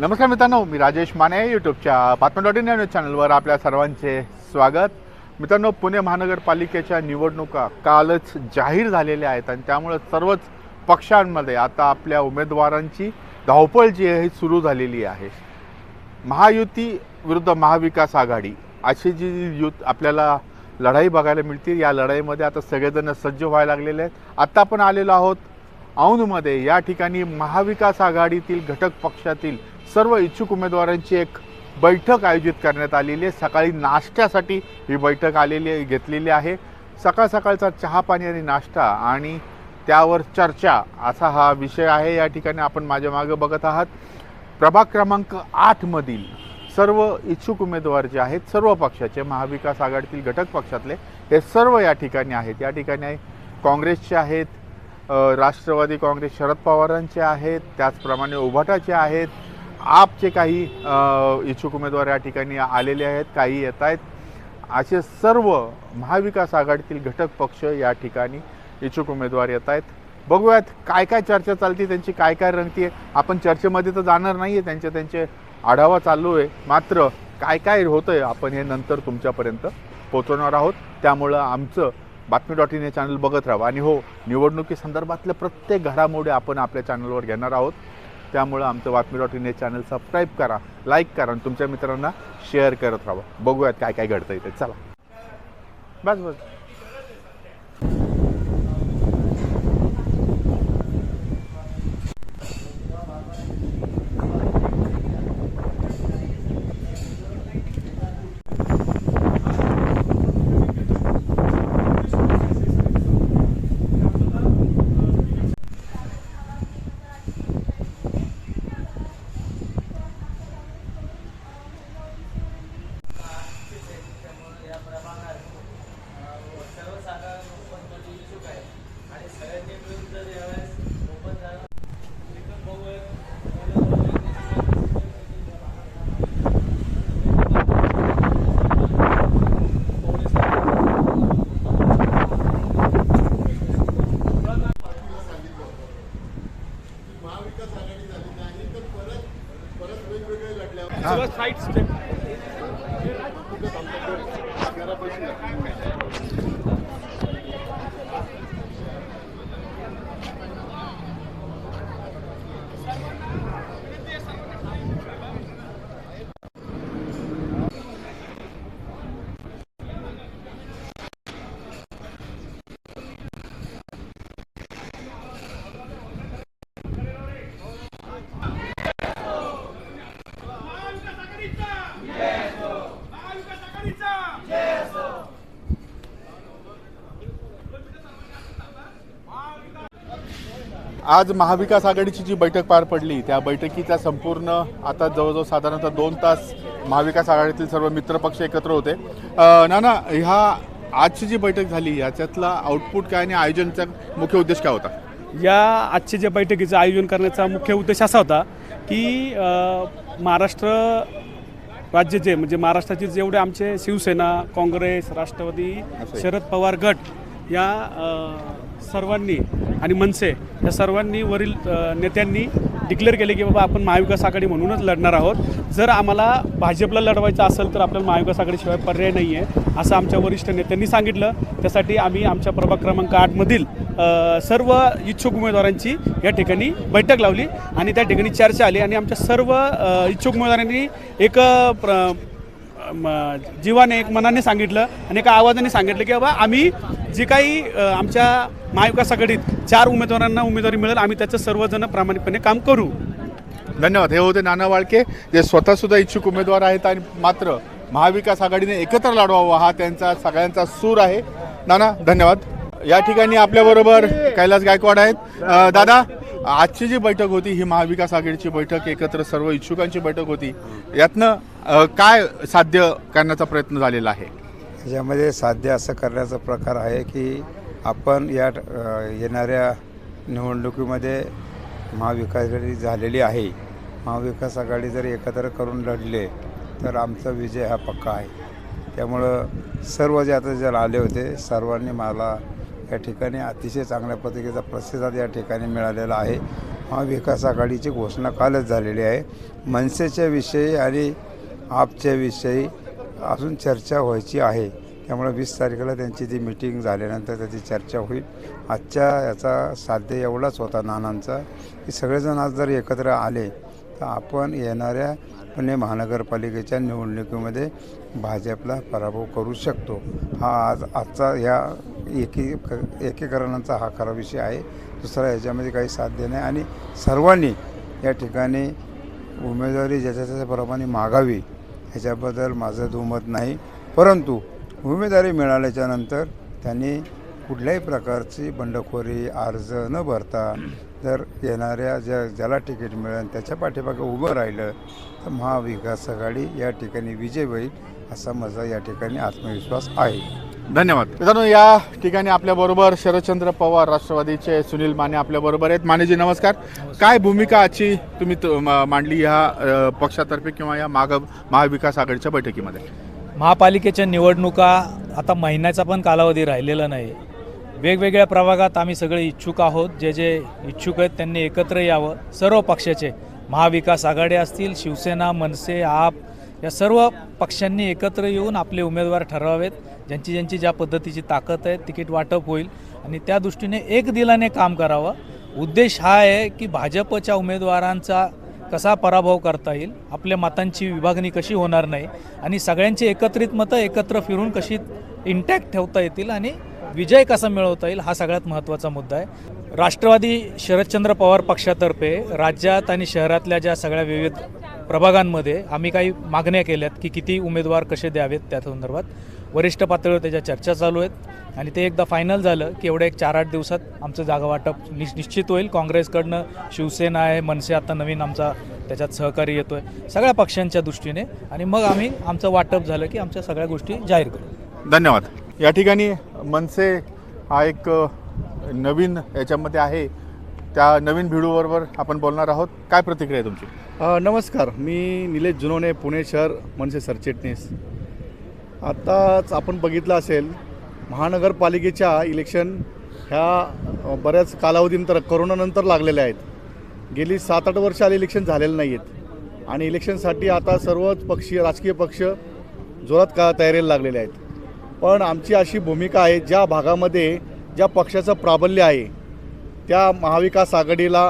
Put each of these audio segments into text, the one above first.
नमस्कार मित्रांनो मी राजेश माने यूट्यूबच्या बातम्या डॉट इन न्यूज चॅनलवर आपल्या सर्वांचे स्वागत. मित्रांनो पुणे महानगरपालिकेच्या निवडणुका कालच जाहीर झालेल्या आहेत आणि त्यामुळे सर्वच पक्षांमध्ये आता आपल्या उमेदवारांची धावपळ जी आहे सुरू झालेली आहे. महायुती विरुद्ध महाविकास आघाडी अशी जी युथ आपल्याला लढाई बघायला मिळते या लढाईमध्ये आता सगळेजण सज्ज व्हायला लागलेले आहेत. आत्ता आपण आलेलो आहोत औंधमध्ये या ठिकाणी महाविकास आघाडीतील घटक पक्षातील सर्व इच्छुक उमेदवारांची एक बैठक आयोजित करण्यात आलेली आहे. सकाळी नाश्त्यासाठी ही बैठक आलेली आहे घेतलेली आहे. सकाळ सकाळचा चहा पाणी आणि नाश्ता आणि त्यावर चर्चा असा हा विषय आहे. या ठिकाणी आपण माझ्या मागे बघत आहात. प्रभाग क्रमांक आठमधील सर्व इच्छुक उमेदवार जे आहेत सर्व पक्षाचे महाविकास आघाडीतील घटक पक्षातले हे सर्व या ठिकाणी आहेत. या ठिकाणी काँग्रेसचे आहेत राष्ट्रवादी काँग्रेस शरद पवारांचे आहेत त्याचप्रमाणे उभाटाचे आहेत. आपचे काही इच्छुक उमेदवार या ठिकाणी आलेले आहेत काही येत आहेत. असे सर्व महाविकास आघाडीतील घटक पक्ष या ठिकाणी इच्छुक उमेदवार येत आहेत. बघूयात काय काय चर्चा चालते त्यांची काय काय रंगती आहे. आपण चर्चेमध्ये तर जाणार नाही आहे त्यांचे त्यांचे आढावा चालू आहे. मात्र काय काय होतं आहे आपण हे नंतर तुमच्यापर्यंत पोहोचवणार आहोत. त्यामुळं आमचं बातमी डॉट इन हे चॅनल बघत राहावं आणि हो निवडणुकीसंदर्भातल्या प्रत्येक घडामोडी आपण आपल्या चॅनलवर घेणार आहोत. त्यामुळं आमचं बातमी डॉट इन हे चॅनल सबस्क्राईब करा लाईक करा आणि तुमच्या मित्रांना शेअर करत राहा. बघूयात काय काय घडतं इथे चला. बस बस. आज महाविकास आघाडीची जी बैठक पार पडली त्या बैठकीचा संपूर्ण आता जवळजवळ साधारणतः दोन तास महाविकास आघाडीतील सर्व मित्रपक्ष एकत्र होते नाना ह्या आजची जी बैठक झाली याच्यातला आउटपुट काय आणि आयोजनचा मुख्य उद्देश काय होता या आजच्या ज्या बैठकीचं आयोजन करण्याचा मुख्य उद्देश असा होता की महाराष्ट्र राज्य जे म्हणजे महाराष्ट्राचे जेवढे आमचे शिवसेना काँग्रेस राष्ट्रवादी. शरद पवार गट या सर्वांनी आणि मनसे या सर्वांनी वरील नेत्यांनी डिक्लेअर केले की बाबा आपण महाविकास आघाडी म्हणूनच लढणार आहोत. जर आम्हाला भाजपला लढवायचं असेल तर आपल्याला महाविकास आघाडीशिवाय पर्याय नाही आहे असं आमच्या वरिष्ठ नेत्यांनी सांगितलं. त्यासाठी आम्ही आमच्या प्रभाग क्रमांक आठमधील सर्व इच्छुक उमेदवारांची या ठिकाणी बैठक लावली आणि त्या ठिकाणी चर्चा आली आणि आमच्या सर्व इच्छुक उमेदवारांनी एक प्र जीवाने एक मनाने सांगितलं आणि एका आवाजाने सांगितलं की बाबा आम्ही जी काही आमच्या महाविकास आघाडीत चार उमेदवारांना उमेदवारी मिळेल आम्ही त्याचं सर्वजण प्रामाणिकपणे काम करू. धन्यवाद. हे होते नाना वाळके जे स्वतःसुद्धा इच्छुक उमेदवार आहेत आणि मात्र महाविकास आघाडीने एकत्र लढवावा हा त्यांचा सगळ्यांचा सूर आहे. नाना धन्यवाद. या ठिकाणी आपल्याबरोबर कैलास गायकवाड आहेत. दादा आजची जी बैठक होती ही महाविकास आघाडीची बैठक एकत्र सर्व इच्छुकांची बैठक होती. यातनं काय साध्य करण्याचा प्रयत्न झालेला आहे? यामध्ये साध्य असं करण्याचा प्रकार आहे की आपण या येणाऱ्या निवडणुकीमध्ये महाविकास आघाडी झालेली आहे. महाविकास आघाडी जर एकत्र करून लढले तर आमचा विजय हा पक्का आहे. त्यामुळं सर्व जे आता जर आले होते सर्वांनी मला या ठिकाणी अतिशय चांगल्या पद्धतीचा प्रतिसाद या ठिकाणी मिळालेला आहे. महाविकास आघाडीची घोषणा कालच झालेली आहे. मनसेच्या विषयी आणि आपच्या विषयी अजून चर्चा व्हायची आहे. त्यामुळे वीस तारखेला त्यांची ती मिटिंग झाल्यानंतर त्याची चर्चा होईल. आजच्या याचा साध्य एवढाच होता नानांचा की सगळेजण आज जर एकत्र आले तर आपण येणाऱ्या पुणे महानगरपालिकेच्या निवडणुकीमध्ये भाजपला पराभव करू शकतो. हा आज आजचा या एकी एकीकरणाचा हा खरा विषय आहे. दुसरा याच्यामध्ये काही साध्य नाही. आणि सर्वांनी या ठिकाणी उमेदवारी ज्याच्या त्याच्याप्रमाणे मागावी ह्याच्याबद्दल माझं दुमत नाही. परंतु उमेदवारी मिळाल्याच्यानंतर त्यांनी कुठल्याही प्रकारची बंडखोरी अर्ज न भरता जर येणाऱ्या ज्या ज्याला तिकीट मिळेल त्याच्या पाठीमागे उभं राहिलं तर महाविकास आघाडी या ठिकाणी विजय होईल असा माझा या ठिकाणी आत्मविश्वास आहे. धन्यवाद. मित्रांनो या ठिकाणी आपल्याबरोबर शरदचंद्र पवार राष्ट्रवादीचे सुनील माने आपल्याबरोबर आहेत. मानेजी नमस्कार. काय भूमिका आजची तुम्ही त- म- मांडली ह्या पक्षातर्फे किंवा या माग महाविकास आघाडीच्या बैठकीमध्ये? महापालिकेच्या निवडणुका आता महिन्याचा पण कालावधी राहिलेला नाही. वेगवेगळ्या प्रभागात आम्ही सगळे इच्छुक आहोत. जे जे इच्छुक आहेत त्यांनी एकत्र यावं. सर्व पक्षाचे महाविकास आघाडी असतील शिवसेना मनसे आप या सर्व पक्षांनी एकत्र येऊन आपले उमेदवार ठरवावेत. ज्यांची ज्यांची ज्या पद्धतीची ताकद आहे तिकीट वाटप होईल. आणि त्या दृष्टीने एक दिलाने काम करावं. उद्देश हा आहे की भाजपच्या उमेदवारांचा कसा पराभव करता येईल आपल्या मतांची विभागणी कशी होणार नाही आणि सगळ्यांची एकत्रित मतं एकत्र फिरून कशी इंटॅक्ट ठेवता येतील आणि विजय कसा मिळवता येईल हा सगळ्यात महत्त्वाचा मुद्दा आहे. राष्ट्रवादी शरदचंद्र पवार पक्षातर्फे राज्यात आणि शहरातल्या ज्या सगळ्या विविध प्रभागांमध्ये आम्ही काही मागण्या केल्यात की किती उमेदवार कसे द्यावेत त्या संदर्भात. वरिष्ठ पातळीवर त्याच्या चर्चा चालू आहेत. आणि ते एकदा फायनल झालं की एवढ्या एक चार आठ दिवसात आमचं जागा वाटप निश निश्चित होईल. काँग्रेसकडनं शिवसेना आहे मनसे आता नवीन आमचा त्याच्यात सहकारी येतो आहे सगळ्या पक्षांच्या दृष्टीने. आणि मग आम्ही आमचं वाटप झालं की आमच्या सगळ्या गोष्टी जाहीर करू. धन्यवाद. या ठिकाणी मनसे हा एक नवीन याच्यामध्ये आहे. त्या नवीन भिडूबरोबर आपण बोलणार आहोत. काय प्रतिक्रिया आहे तुमची? नमस्कार. मी निलेश जुनोने पुणे शहर मनसे सरचिटणीस. आत्ताच आपण बघितलं असेल महानगरपालिकेच्या इलेक्शन ह्या बऱ्याच कालावधीनंतर करोनानंतर लागलेल्या आहेत. गेली सात आठ वर्ष आले इलेक्शन झालेलं नाही आहेत आणि इलेक्शनसाठी आता सर्वच पक्षीय राजकीय पक्ष जोरात का तयारीला लागलेले आहेत. पण आमची अशी भूमिका आहे ज्या भागामध्ये ज्या पक्षाचं प्राबल्य आहे त्या महाविकास आघाडीला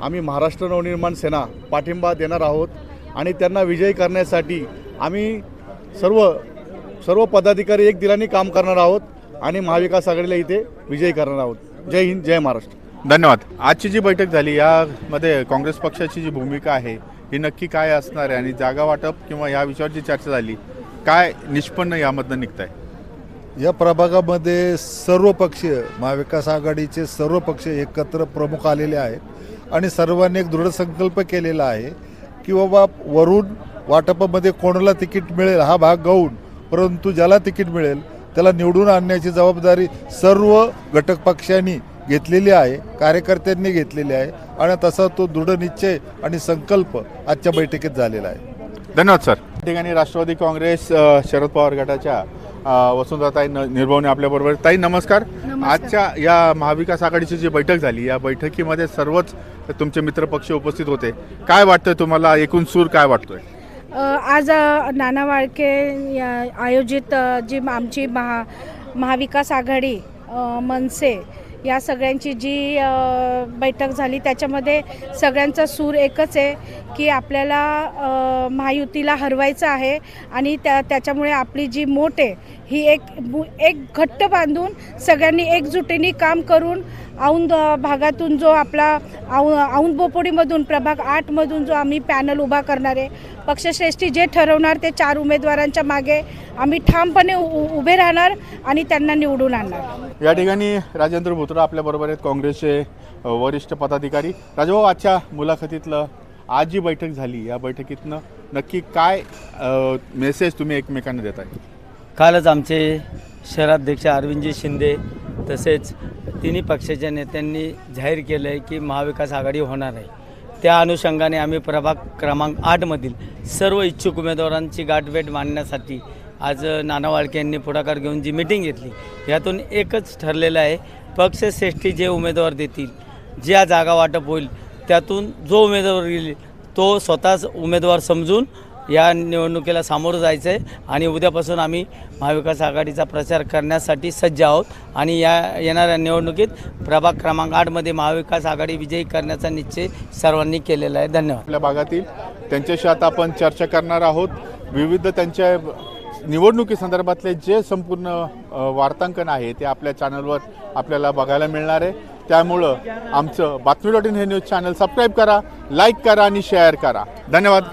आम्ही महाराष्ट्र नवनिर्माण सेना पाठिंबा देणार आहोत आणि त्यांना विजयी करण्यासाठी आम्ही सर्व सर्व पदाधिकारी एक दिलाने काम करणार आहोत आणि महाविकास आघाडीला इथे विजयी करणार आहोत. जय हिंद जय महाराष्ट्र. धन्यवाद. आजची जी बैठक झाली यामध्ये काँग्रेस पक्षाची जी भूमिका आहे ही नक्की काय असणार आहे आणि जागा वाटप किंवा या विषयावरची चर्चा झाली काय निष्पन्न यामधनं निघत आहे या प्रभागामध्ये सर्व पक्षीय महाविकास आघाडीचे सर्व पक्ष एकत्र प्रमुख आलेले आहेत आणि सर्वांनी एक दृढ संकल्प केलेला आहे की बाबा वरून वाटपामध्ये कोणाला तिकीट मिळेल हा भाग गाऊन परंतु ज्याला तिकीट मिळेल त्याला निवडून आणण्याची जबाबदारी सर्व घटक पक्षांनी घेतलेली आहे कार्यकर्त्यांनी घेतलेली आहे आणि तसा तो दृढ निश्चय आणि संकल्प आजच्या बैठकीत झालेला आहे. धन्यवाद सर. ठिकाणी राष्ट्रवादी काँग्रेस अ, शरद पवार गटाच्या अ, वसुंधराताई न- निर्भवने आपल्याबरोबर. आहेत. ताई नमस्कार. आजच्या या महाविकास आघाडीची जी बैठक झाली या बैठकीमध्ये सर्वच तुमचे मित्रपक्ष उपस्थित होते. काय वाटतंय तुम्हाला? एकूण सूर काय वाटतोय? अ, आज अ, नाना वाळके या- आयोजित अ, जी आमची महा महाविकास आघाडी अ, मनसे या सगळ्यांची जी बैठक झाली त्याच्यामध्ये सगळ्यांचा सूर एकच आहे की आपल्याला महायुतीला हरवायचं आहे आणि त्या त्याच्यामुळे आपली जी मोठ आहे ही एक एक घट्ट बांधून सगळ्यांनी एकजुटीने काम करून औंध भागातून जो आपला औ औंद बोपोडीमधून प्रभाग आठमधून जो आम्ही पॅनल उभा करणार आहे पक्षश्रेष्ठी जे ठरवणार ते चार उमेदवारांच्या मागे आम्ही ठामपणे उ- उभे राहणार आणि त्यांना निवडून आणणार. या ठिकाणी राजेंद्र भुत्रा आपल्याबरोबर आहेत काँग्रेसचे वरिष्ठ पदाधिकारी. राजभाऊ आजच्या मुलाखतीतलं आज जी बैठक झाली या बैठकीतनं नक्की काय मेसेज तुम्ही एकमेकांना देताय? कालच आमचे शहराध्यक्ष अरविंदजी शिंदे तसेच तिन्ही पक्षाच्या नेत्यांनी जाहीर केलं आहे की महाविकास आघाडी होणार आहे. त्या अनुषंगाने आम्ही प्रभाग क्रमांक आठमधील सर्व इच्छुक उमेदवारांची गाठभेट मांडण्यासाठी आज नाना वाळके यांनी पुढाकार घेऊन जी मिटिंग घेतली यातून एकच ठरलेलं आहे पक्षश्रेष्ठी जे उमेदवार देतील ज्या जागा वाटप होईल त्यातून जो उमेदवार येईल तो स्वतःच उमेदवार समजून या निवडणुकीला सामोरं जायचं आहे आणि उद्यापासून आम्ही महाविकास आघाडीचा प्रचार करण्यासाठी सज्ज आहोत. आणि या येणाऱ्या निवडणुकीत प्रभाग क्रमांक आठमध्ये महाविकास आघाडी विजयी करण्याचा निश्चय सर्वांनी केलेला आहे. धन्यवाद. आपल्या भागातील त्यांच्याशी आता आपण चर्चा करणार आहोत. विविध त्यांच्या निवडणुकीसंदर्भातले जे संपूर्ण वार्तांकन आहे ते आपल्या चॅनलवर आपल्याला बघायला मिळणार आहे. त्यामुळं आमचं बातमी डॉट इन हे न्यूज चॅनल सबस्क्राईब करा लाईक करा आणि शेअर करा. धन्यवाद.